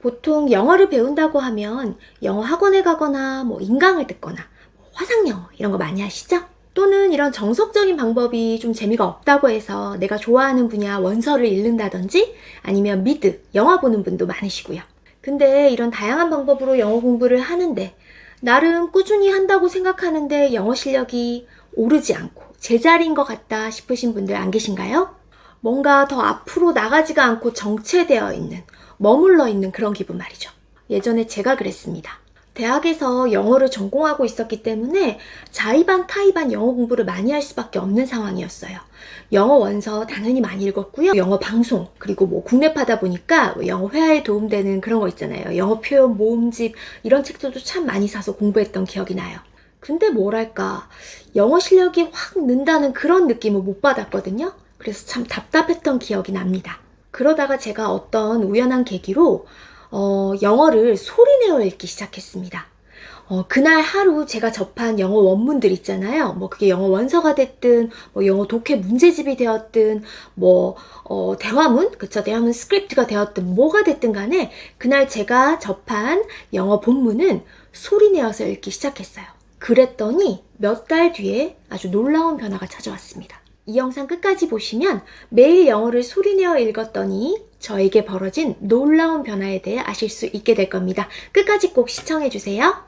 보통 영어를 배운다고 하면 영어 학원에 가거나 뭐 인강을 듣거나 뭐 화상영어 이런 거 많이 하시죠? 또는 이런 정석적인 방법이 좀 재미가 없다고 해서 내가 좋아하는 분야 원서를 읽는다든지 아니면 미드, 영화 보는 분도 많으시고요. 근데 이런 다양한 방법으로 영어 공부를 하는데 나름 꾸준히 한다고 생각하는데 영어 실력이 오르지 않고 제자리인 것 같다 싶으신 분들 안 계신가요? 뭔가 더 앞으로 나가지가 않고 정체되어 있는, 머물러 있는 그런 기분 말이죠. 예전에 제가 그랬습니다. 대학에서 영어를 전공하고 있었기 때문에 자의반 타의반 영어 공부를 많이 할 수밖에 없는 상황이었어요. 영어 원서 당연히 많이 읽었고요. 영어 방송 그리고 뭐 국내파다 보니까 뭐 영어 회화에 도움되는 그런 거 있잖아요. 영어 표현 모음집 이런 책들도 참 많이 사서 공부했던 기억이 나요. 근데 뭐랄까 영어 실력이 확 는다는 그런 느낌을 못 받았거든요. 그래서 참 답답했던 기억이 납니다. 그러다가 제가 어떤 우연한 계기로 어, 영어를 소리내어 읽기 시작했습니다. 어, 그날 하루 제가 접한 영어 원문들 있잖아요. 뭐 그게 영어 원서가 됐든, 뭐 영어 독해 문제집이 되었든, 뭐 어, 대화문, 그쵸 대화문 스크립트가 되었든 뭐가 됐든 간에 그날 제가 접한 영어 본문은 소리내어서 읽기 시작했어요. 그랬더니 몇 달 뒤에 아주 놀라운 변화가 찾아왔습니다. 이 영상 끝까지 보시면 매일 영어를 소리내어 읽었더니 저에게 벌어진 놀라운 변화에 대해 아실 수 있게 될 겁니다. 끝까지 꼭 시청해 주세요.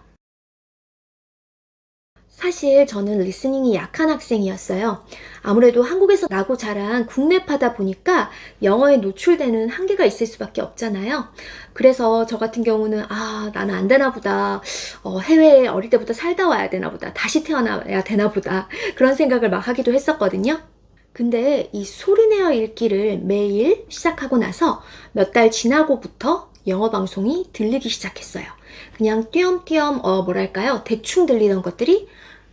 사실 저는 리스닝이 약한 학생이었어요. 아무래도 한국에서 나고 자란 국내파다 보니까 영어에 노출되는 한계가 있을 수밖에 없잖아요. 그래서 저 같은 경우는 아 나는 안 되나 보다. 어, 해외에 어릴 때부터 살다 와야 되나 보다. 다시 태어나야 되나 보다. 그런 생각을 막 하기도 했었거든요. 근데 이 소리내어 읽기를 매일 시작하고 나서 몇 달 지나고부터 영어 방송이 들리기 시작했어요. 그냥 띄엄띄엄 어 뭐랄까요? 대충 들리던 것들이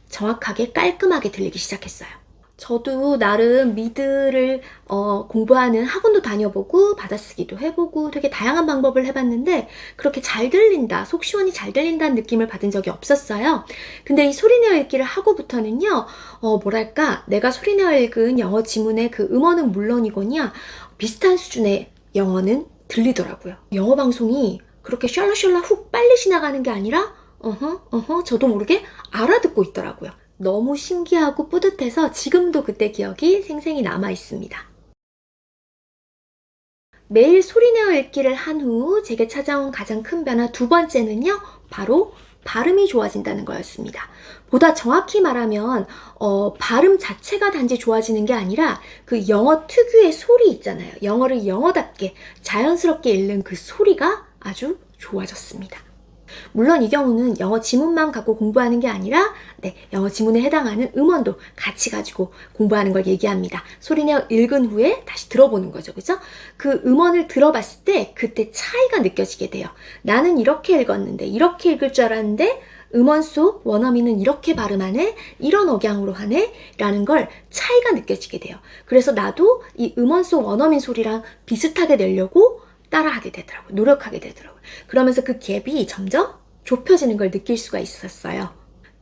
정확하게 깔끔하게 들리기 시작했어요. 저도 나름 미드를 어, 공부하는 학원도 다녀보고 받아쓰기도 해보고 되게 다양한 방법을 해봤는데 그렇게 잘 들린다, 속 시원히 잘 들린다는 느낌을 받은 적이 없었어요. 근데 이 소리내어 읽기를 하고부터는요, 어, 뭐랄까, 내가 소리내어 읽은 영어 지문의 그 음원은 물론이거냐, 비슷한 수준의 영어는 들리더라고요. 영어 방송이 그렇게 셜라셜라 훅 빨리 지나가는 게 아니라, 어허, 어허, 저도 모르게 알아듣고 있더라고요. 너무 신기하고 뿌듯해서 지금도 그때 기억이 생생히 남아 있습니다. 매일 소리내어 읽기를 한 후 제게 찾아온 가장 큰 변화 두 번째는요, 바로 발음이 좋아진다는 거였습니다. 보다 정확히 말하면, 어, 발음 자체가 단지 좋아지는 게 아니라 그 영어 특유의 소리 있잖아요. 영어를 영어답게 자연스럽게 읽는 그 소리가 아주 좋아졌습니다. 물론 이 경우는 영어 지문만 갖고 공부하는 게 아니라 네, 영어 지문에 해당하는 음원도 같이 가지고 공부하는 걸 얘기합니다. 소리내어 읽은 후에 다시 들어보는 거죠. 그죠? 그 음원을 들어봤을 때 그때 차이가 느껴지게 돼요. 나는 이렇게 읽었는데 이렇게 읽을 줄 알았는데 음원 속 원어민은 이렇게 발음하네, 이런 억양으로 하네, 라는 걸 차이가 느껴지게 돼요. 그래서 나도 이 음원 속 원어민 소리랑 비슷하게 내려고 따라하게 되더라고요. 노력하게 되더라고요. 그러면서 그 갭이 점점 좁혀지는 걸 느낄 수가 있었어요.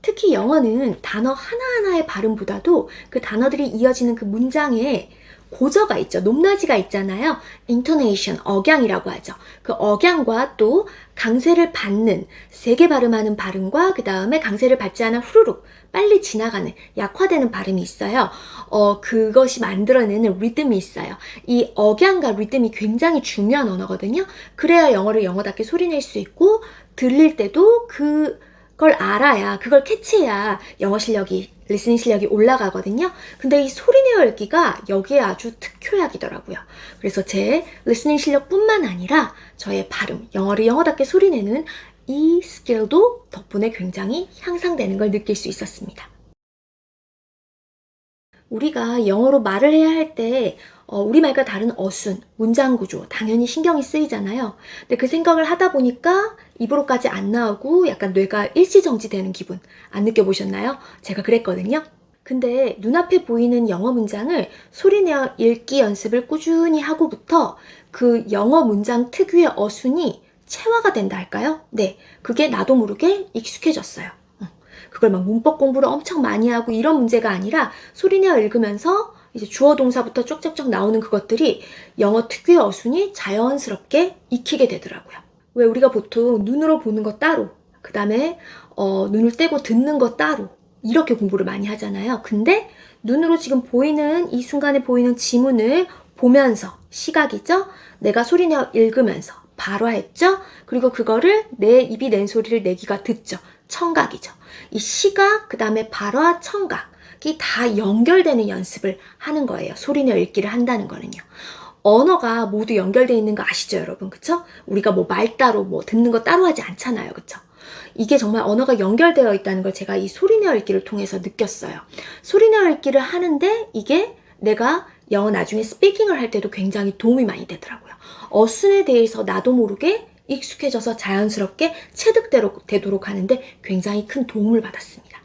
특히 영어는 단어 하나하나의 발음보다도 그 단어들이 이어지는 그 문장에 고저가 있죠. 높낮이가 있잖아요. intonation, 억양이라고 하죠. 그 억양과 또 강세를 받는, 세게 발음하는 발음과 그 다음에 강세를 받지 않아 후루룩 빨리 지나가는, 약화되는 발음이 있어요. 어, 그것이 만들어내는 리듬이 있어요. 이 억양과 리듬이 굉장히 중요한 언어거든요. 그래야 영어를 영어답게 소리낼 수 있고, 들릴 때도 그, 걸 알아야, 그걸 캐치해야 영어 실력이, 리스닝 실력이 올라가거든요. 근데 이 소리내어 읽기가 여기에 아주 특효약이더라고요. 그래서 제 리스닝 실력뿐만 아니라 저의 발음, 영어를 영어답게 소리내는 이 스킬도 덕분에 굉장히 향상되는 걸 느낄 수 있었습니다. 우리가 영어로 말을 해야 할 때, 어, 우리말과 다른 어순, 문장 구조, 당연히 신경이 쓰이잖아요. 근데 그 생각을 하다 보니까 입으로까지 안 나오고 약간 뇌가 일시정지되는 기분 안 느껴보셨나요? 제가 그랬거든요. 근데 눈앞에 보이는 영어 문장을 소리내어 읽기 연습을 꾸준히 하고부터 그 영어 문장 특유의 어순이 체화가 된다 할까요? 네. 그게 나도 모르게 익숙해졌어요. 어, 그걸 막 문법 공부를 엄청 많이 하고 이런 문제가 아니라 소리내어 읽으면서 이제 주어 동사부터 쪽쪽쪽 나오는 그것들이 영어 특유의 어순이 자연스럽게 익히게 되더라고요. 왜 우리가 보통 눈으로 보는 거 따로, 그 다음에 어, 눈을 떼고 듣는 거 따로 이렇게 공부를 많이 하잖아요. 근데 눈으로 지금 보이는 이 순간에 보이는 지문을 보면서 시각이죠. 내가 소리내어 읽으면서 발화했죠. 그리고 그거를 내 입이 낸 소리를 내 귀가 듣죠. 청각이죠. 이 시각, 그 다음에 발화, 청각 이 다 연결되는 연습을 하는 거예요. 소리내어 읽기를 한다는 거는요. 언어가 모두 연결되어 있는 거 아시죠, 여러분? 그쵸? 우리가 뭐 말 따로 뭐 듣는 거 따로 하지 않잖아요. 그쵸? 이게 정말 언어가 연결되어 있다는 걸 제가 이 소리내어 읽기를 통해서 느꼈어요. 소리내어 읽기를 하는데 이게 내가 영어 나중에 스피킹을 할 때도 굉장히 도움이 많이 되더라고요. 어순에 대해서 나도 모르게 익숙해져서 자연스럽게 체득되도록 하는데 굉장히 큰 도움을 받았습니다.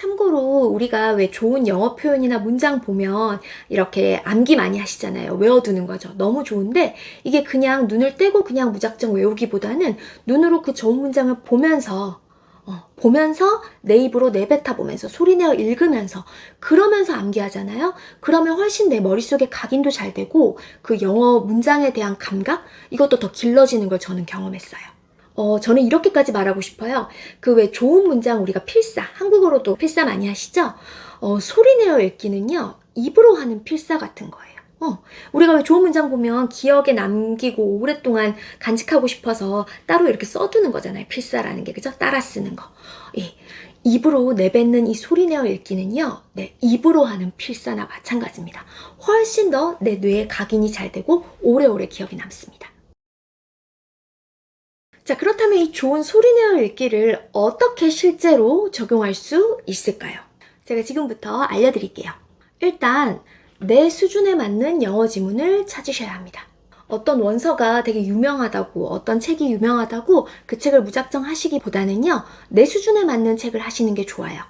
참고로 우리가 왜 좋은 영어 표현이나 문장 보면 이렇게 암기 많이 하시잖아요. 외워두는 거죠. 너무 좋은데 이게 그냥 눈을 떼고 그냥 무작정 외우기보다는 눈으로 그 좋은 문장을 보면서 어, 보면서 내 입으로 내뱉어 보면서 소리내어 읽으면서 그러면서 암기하잖아요. 그러면 훨씬 내 머릿속에 각인도 잘 되고 그 영어 문장에 대한 감각 이것도 더 길러지는 걸 저는 경험했어요. 어, 저는 이렇게까지 말하고 싶어요. 그왜 좋은 문장 우리가 필사, 한국어로도 필사 많이 하시죠? 어, 소리내어 읽기는요, 입으로 하는 필사 같은 거예요. 어, 우리가 왜 좋은 문장 보면 기억에 남기고 오랫동안 간직하고 싶어서 따로 이렇게 써두는 거잖아요. 필사라는 게, 그죠? 따라 쓰는 거. 예. 입으로 내뱉는 이 소리내어 읽기는요, 네, 입으로 하는 필사나 마찬가지입니다. 훨씬 더 내 뇌에 각인이 잘 되고 오래오래 기억이 남습니다. 자, 그렇다면 이 좋은 소리내어 읽기를 어떻게 실제로 적용할 수 있을까요? 제가 지금부터 알려드릴게요. 일단, 내 수준에 맞는 영어 지문을 찾으셔야 합니다. 어떤 원서가 되게 유명하다고, 어떤 책이 유명하다고 그 책을 무작정 하시기보다는요, 내 수준에 맞는 책을 하시는 게 좋아요.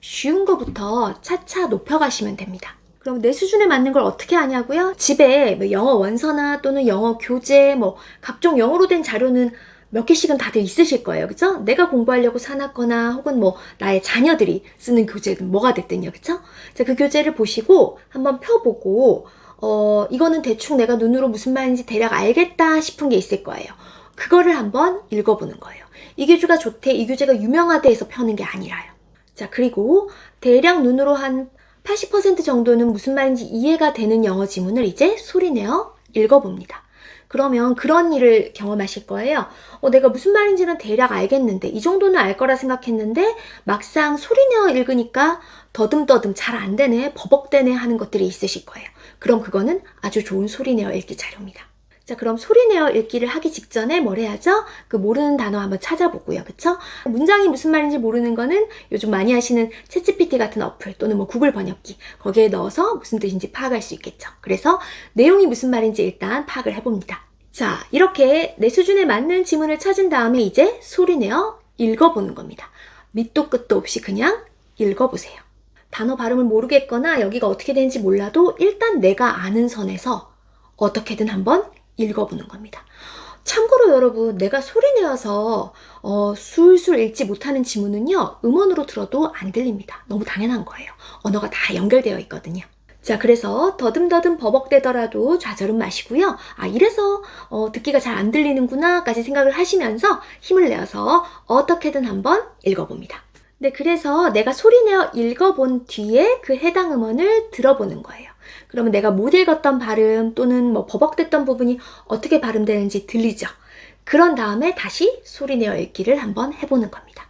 쉬운 거부터 차차 높여가시면 됩니다. 그럼 내 수준에 맞는 걸 어떻게 하냐고요? 집에 뭐 영어 원서나 또는 영어 교재, 뭐 각종 영어로 된 자료는 몇 개씩은 다들 있으실 거예요. 그죠? 내가 공부하려고 사놨거나 혹은 뭐 나의 자녀들이 쓰는 교재든 뭐가 됐든요. 그죠? 자, 그 교재를 보시고 한번 펴보고 어, 이거는 대충 내가 눈으로 무슨 말인지 대략 알겠다 싶은 게 있을 거예요. 그거를 한번 읽어보는 거예요. 이 교재가 좋대, 이 교재가 유명하대 해서 펴는 게 아니라요. 자, 그리고 대략 눈으로 한 80% 정도는 무슨 말인지 이해가 되는 영어 지문을 이제 소리내어 읽어봅니다. 그러면 그런 일을 경험하실 거예요. 어, 내가 무슨 말인지는 대략 알겠는데, 이 정도는 알 거라 생각했는데, 막상 소리내어 읽으니까 더듬더듬 잘 안 되네, 버벅대네 하는 것들이 있으실 거예요. 그럼 그거는 아주 좋은 소리내어 읽기 자료입니다. 자, 그럼 소리내어 읽기를 하기 직전에 뭘 해야죠? 그 모르는 단어 한번 찾아보고요. 그쵸? 문장이 무슨 말인지 모르는 거는 요즘 많이 하시는 챗GPT 같은 어플 또는 뭐 구글 번역기 거기에 넣어서 무슨 뜻인지 파악할 수 있겠죠. 그래서 내용이 무슨 말인지 일단 파악을 해봅니다. 자, 이렇게 내 수준에 맞는 지문을 찾은 다음에 이제 소리내어 읽어보는 겁니다. 밑도 끝도 없이 그냥 읽어보세요. 단어 발음을 모르겠거나 여기가 어떻게 되는지 몰라도 일단 내가 아는 선에서 어떻게든 한번 읽어보는 겁니다. 참고로 여러분, 내가 소리 내어서 어, 술술 읽지 못하는 지문은요, 음원으로 들어도 안 들립니다. 너무 당연한 거예요. 언어가 다 연결되어 있거든요. 자, 그래서 더듬더듬 버벅대더라도 좌절은 마시고요. 아, 이래서 어, 듣기가 잘 안 들리는구나까지 생각을 하시면서 힘을 내어서 어떻게든 한번 읽어봅니다. 네, 그래서 내가 소리내어 읽어본 뒤에 그 해당 음원을 들어보는 거예요. 그러면 내가 못 읽었던 발음 또는 뭐 버벅댔던 부분이 어떻게 발음되는지 들리죠. 그런 다음에 다시 소리내어 읽기를 한번 해보는 겁니다.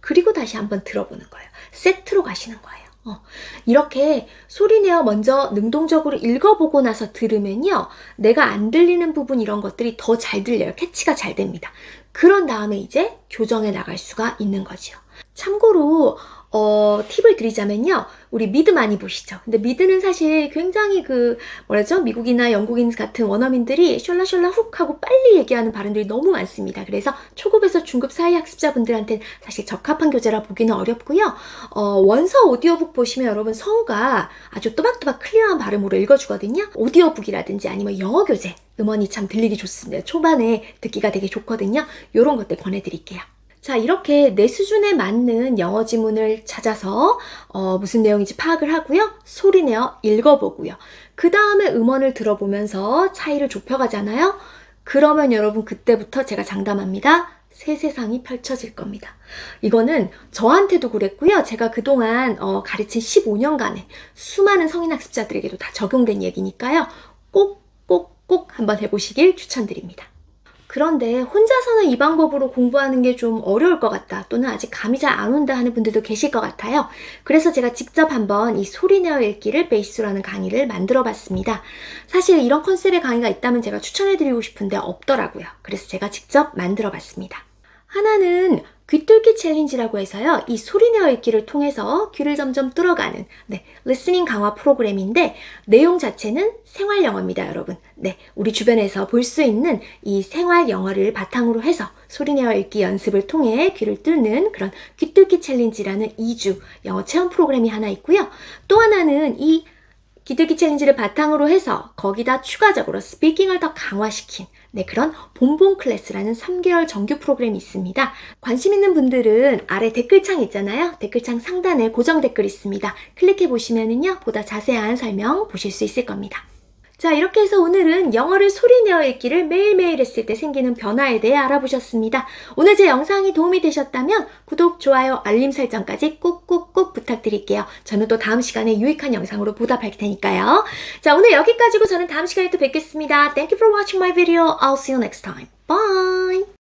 그리고 다시 한번 들어보는 거예요. 세트로 가시는 거예요. 어, 이렇게 소리내어 먼저 능동적으로 읽어보고 나서 들으면요. 내가 안 들리는 부분 이런 것들이 더 잘 들려요. 캐치가 잘 됩니다. 그런 다음에 이제 교정해 나갈 수가 있는 거지요. 참고로 어, 팁을 드리자면요. 우리 미드 많이 보시죠. 근데 미드는 사실 굉장히 그, 뭐라죠? 미국이나 영국인 같은 원어민들이 셜라셜라 훅 하고 빨리 얘기하는 발음들이 너무 많습니다. 그래서 초급에서 중급 사이 학습자분들한테는 사실 적합한 교재라 보기는 어렵고요. 어, 원서 오디오북 보시면 여러분 성우가 아주 또박또박 클리어한 발음으로 읽어주거든요. 오디오북이라든지 아니면 영어 교재, 음원이 참 들리기 좋습니다. 초반에 듣기가 되게 좋거든요. 이런 것들 권해드릴게요. 자, 이렇게 내 수준에 맞는 영어 지문을 찾아서 어, 무슨 내용인지 파악을 하고요. 소리내어 읽어보고요. 그 다음에 음원을 들어보면서 차이를 좁혀가잖아요. 그러면 여러분 그때부터 제가 장담합니다. 새 세상이 펼쳐질 겁니다. 이거는 저한테도 그랬고요. 제가 그동안 어, 가르친 15년간의 수많은 성인 학습자들에게도 다 적용된 얘기니까요. 꼭, 꼭, 꼭 한번 해보시길 추천드립니다. 그런데 혼자서는 이 방법으로 공부하는 게 좀 어려울 것 같다 또는 아직 감이 잘 안 온다 하는 분들도 계실 것 같아요. 그래서 제가 직접 한번 이 소리내어 읽기를 베이스로 하는 강의를 만들어 봤습니다. 사실 이런 컨셉의 강의가 있다면 제가 추천해 드리고 싶은데 없더라고요. 그래서 제가 직접 만들어 봤습니다. 하나는 귀뚫기 챌린지라고 해서요. 이 소리내어 읽기를 통해서 귀를 점점 뚫어가는 네, 리스닝 강화 프로그램인데 내용 자체는 생활 영어입니다, 여러분. 네, 우리 주변에서 볼 수 있는 이 생활 영어를 바탕으로 해서 소리내어 읽기 연습을 통해 귀를 뚫는 그런 귀뚫기 챌린지라는 2주 영어 체험 프로그램이 하나 있고요. 또 하나는 이 기들기 챌린지를 바탕으로 해서 거기다 추가적으로 스피킹을 더 강화시킨 네, 그런 본본 클래스라는 3개월 정규 프로그램이 있습니다. 관심 있는 분들은 아래 댓글창 있잖아요. 댓글창 상단에 고정 댓글 있습니다. 클릭해 보시면은요, 보다 자세한 설명 보실 수 있을 겁니다. 자, 이렇게 해서 오늘은 영어를 소리내어 읽기를 매일매일 했을 때 생기는 변화에 대해 알아보셨습니다. 오늘 제 영상이 도움이 되셨다면 구독, 좋아요, 알림 설정까지 꾹꾹꾹 부탁드릴게요. 저는 또 다음 시간에 유익한 영상으로 보답할 테니까요. 자, 오늘 여기까지고 저는 다음 시간에 또 뵙겠습니다. Thank you for watching my video. I'll see you next time. Bye!